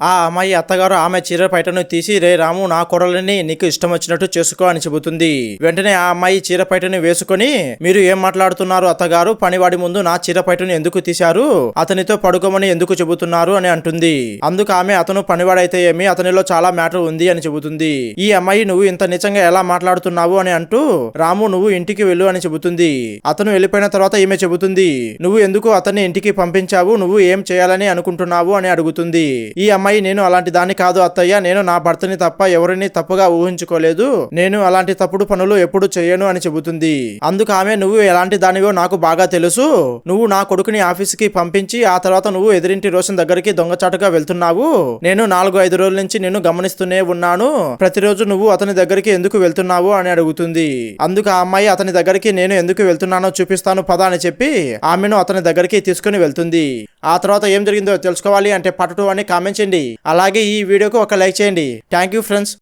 ఆ అమ్మాయి అత్తగారు ఆమె చీర పైటను తీసి రే రాము నా కొడలని నీకు ఇష్టం వచ్చినట్టు చేసుకో అని చెబుతుంది. వెంటనే ఆ అమ్మాయి చీర పైటను వేసుకొని మీరు ఏం మాట్లాడుతున్నారు అత్తగారు? పనివాడి ముందు నా చీర పైటను ఎందుకు తీశారు? అతనితో పడుకోమని ఎందుకు చెబుతున్నారు? అని అంటుంది. అందుకు ఆమె అతను పనివాడైతే ఏమి? అతనిలో చాలా మ్యాటర్ ఉంది అని చెబుతుంది. ఈ అమ్మాయి నువ్వు ఇంత నిజంగా ఎలా మాట్లాడుతున్నావు? అని అంటూ రాము నువ్వు ఇంటికి వెళ్ళు అని చెబుతుంది. అతను వెళ్ళిపోయిన తర్వాత ఈమె చెబుతుంది నువ్వు ఎందుకు అతన్ని ఇంటికి పంపించావు? నువ్వు ఏం చేయాలని అనుకుంటున్నావు? అని అడుగుతుంది. ఈ అమ్మాయి అమ్మాయి నేను అలాంటి దాన్ని కాదు అత్తయ్య. నేను నా భర్తని తప్ప ఎవరిని తప్పుగా ఊహించుకోలేదు. నేను అలాంటి తప్పుడు పనులు ఎప్పుడు చేయను అని చెబుతుంది. అందుకు ఆమె నువ్వు ఎలాంటి దానివో నాకు బాగా తెలుసు. నువ్వు నా కొడుకుని ఆఫీస్కి పంపించి ఆ తర్వాత నువ్వు ఎదిరింటి రోషన్ దగ్గరికి దొంగచాటుగా వెళ్తున్నావు. నేను నాలుగు ఐదు రోజుల నుంచి నేను గమనిస్తూనే ఉన్నాను. ప్రతిరోజు నువ్వు అతని దగ్గరికి ఎందుకు వెళ్తున్నావు? అని అడుగుతుంది. అందుకు ఆ అమ్మాయి అతని దగ్గరికి నేను ఎందుకు వెళ్తున్నానో చూపిస్తాను పద అని చెప్పి ఆమెను అతని దగ్గరికి తీసుకుని వెళ్తుంది. ఆ తర్వాత ఏం జరిగిందో తెలుసుకోవాలి అంటే పట్టు అని కామెంట్ చేయండి. అలాగే ఈ వీడియోకి ఒక లైక్ చేయండి. Thank you friends